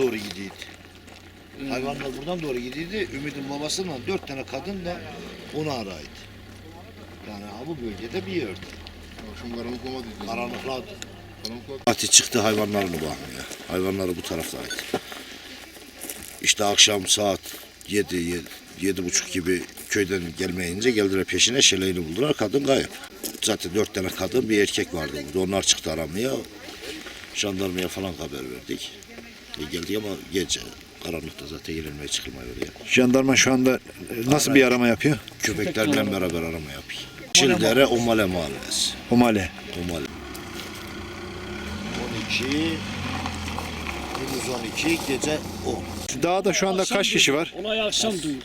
Doğru gidiyordu. Hayvanlar buradan doğru gidiyordu. Ümid'in babasıyla dört tane kadın da onu araydı. Yani ha bu bölgede bir yerde. Akşam karanlık olmadı. Karanlıkladı. Karanlık Fatih çıktı hayvanlarını bakmaya. Hayvanları bu taraftaydı. İşte akşam saat 7, 7, yedi buçuk gibi köyden gelmeyince geldiler peşine şeleğini buldular. Kadın kayıp. Zaten dört tane kadın bir erkek vardı burada. Onlar çıktı aramaya. Jandarmaya falan haber verdik. E geldik ama gece karanlıkta zaten yenilmeye çıkılmıyor oraya. Jandarma şu anda e, nasıl bir arama yapıyor? Köpeklerle beraber arama yapıyor. Çildere Omale Mahallesi. Omale. Omale. 12 gündüz 12 gece 10. Dağda şu anda kaç kişi var? Olay akşam duyuldu.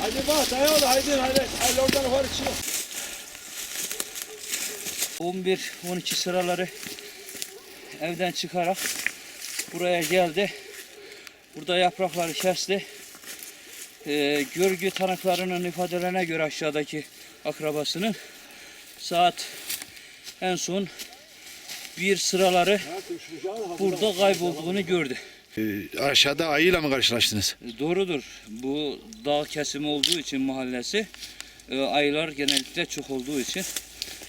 Hadi bak dayalı haydi haydi. Haydi oradan var çık. 11-12 sıraları evden çıkarak buraya geldi. Burada yaprakları kesti. Ee, görgü tanıklarının ifadelerine göre aşağıdaki akrabasının saat en son bir sıraları burada kaybolduğunu gördü. E, aşağıda ayıyla mı karşılaştınız? E, Doğrudur. Bu dağ kesimi olduğu için mahallesi e, ayılar genellikle çok olduğu için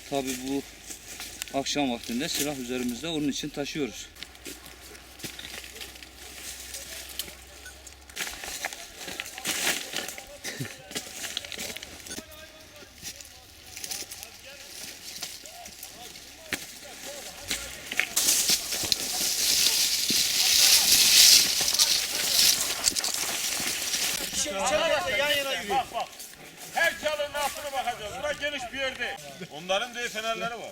tabi bu akşam vaktinde silah üzerimizde onun için taşıyoruz. Her çalının altına bakacağız. Bura geniş bir yerde. Onların da fenerleri var.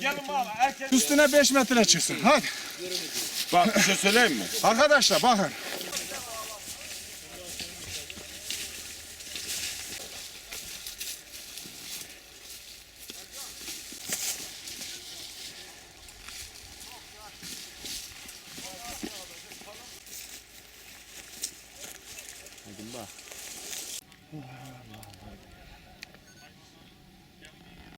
Gelin bak herkes... Üstüne 5 metre çıksın. Hadi. Bak bir şey söyleyeyim mi? Arkadaşlar bakın. Nagimba. Ah,